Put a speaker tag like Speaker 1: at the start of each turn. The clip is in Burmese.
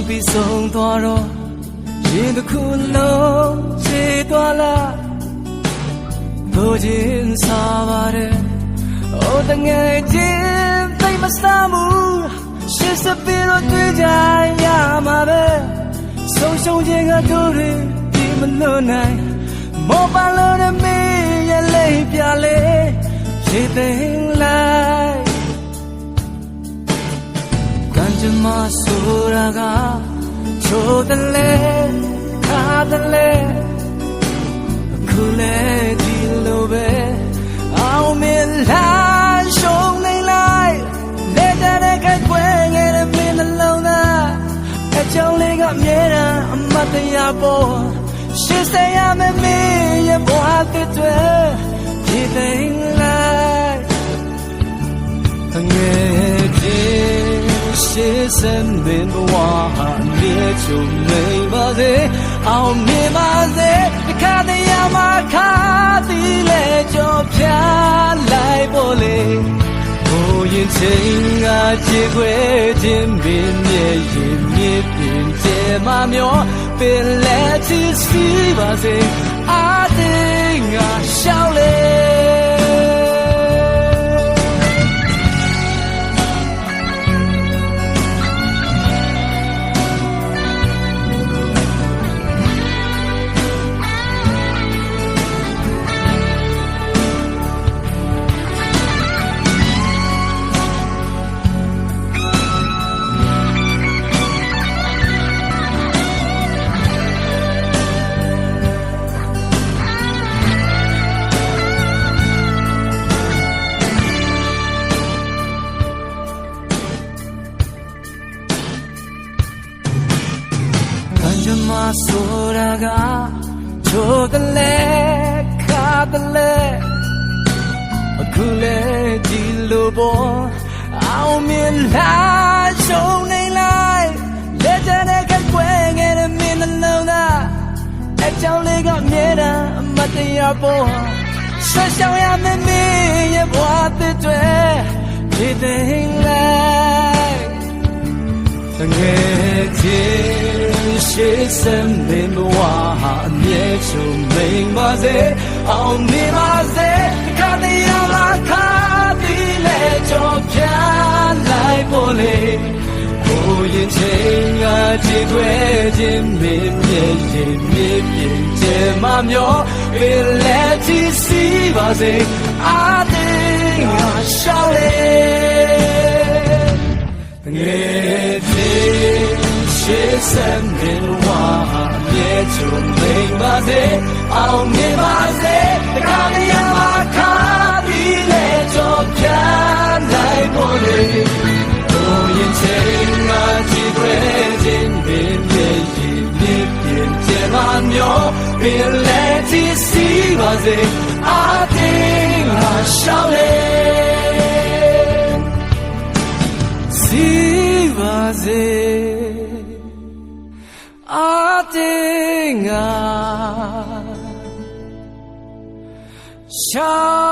Speaker 1: လုံးပြီးဆုံးသွားတော့ရင်တစ်ခုလုံးခြေသွားလားဘိုးချင်းစားပါတယ်အိုတငယ်ချင်းသိမစားမှုရှစ်စပီတော့တွေ့ကြရမှာပဲဆုံးရှုံးခြင်းကတို့တွေဒီမလွတ်နိုင်မောပါလို့ရမေးရလိမ့်ပြလေရေသိမ်းလို ဆိုတာကချိုးတယ်လေခါတယ်လေအခုလေဒီလိုပဲအောင်မလားရှုံးနေလိုက်လက်တဲ့ကကွယ်ငယ်တဲ့မင်းနှလုံးသားအကြောင်းလေးကအမြဲတမ်းအမတ်တရားပေါ်ရှစ်ဆယ်ရမယ်မင်းရဲ့ဘဝတ ရှေးစံမင်းဘဝဟာမြေချုံနေပါစေအောင်မြင်ပါစေဒီခါတည်းရမှာခါတီးလေကြောဖြာလိုက်ပေါ်လေဘိုးရင်ချင်းကကြည်ခွဲခြင်းပင်မြေ မ္မာဆိုတာကချိုးတယ်လေခါတယ်လေအခုလေဒီလိုပေါ်အောင်မြင်လားရှုံးနေလိုက်လက်တဲ့ကကွယ်ငယ်တဲ့မင်းနှလုံးသားအကြောင်းလေးကအမြဲတမ်းအမတ်တရားပေါ်ဆက်ဆောင်ရမယ့်မင်းရဲ့ဘဝတစ်တွေဒီသိမ်းလိုက်တငယ်ချင်း ရှေးစံမင်းဘဝဟာအမြဲချုံမိန်ပါစေအောင်မြင်ပါစေဒီခါတည်းရမှာခါတီးလေကြောပြလိုက်ပေါ်လေကိုရင်ချင်းကကြည်ခွဲခြင်းမင်းမြေရင်မြေပြ ရှေးစံမင်းဝါမြေချုံမိန်ပါစေအောင်မြင်ပါစေတခါတည်းရမှာခါပြီးလေကြောပြနိုင်ပေါ်လေကိုရင်ချင်းငါကြည့်ခွဲခြင်းပင်မြေရင်မြေပြင်ကျမမျော တင်းငါရှာ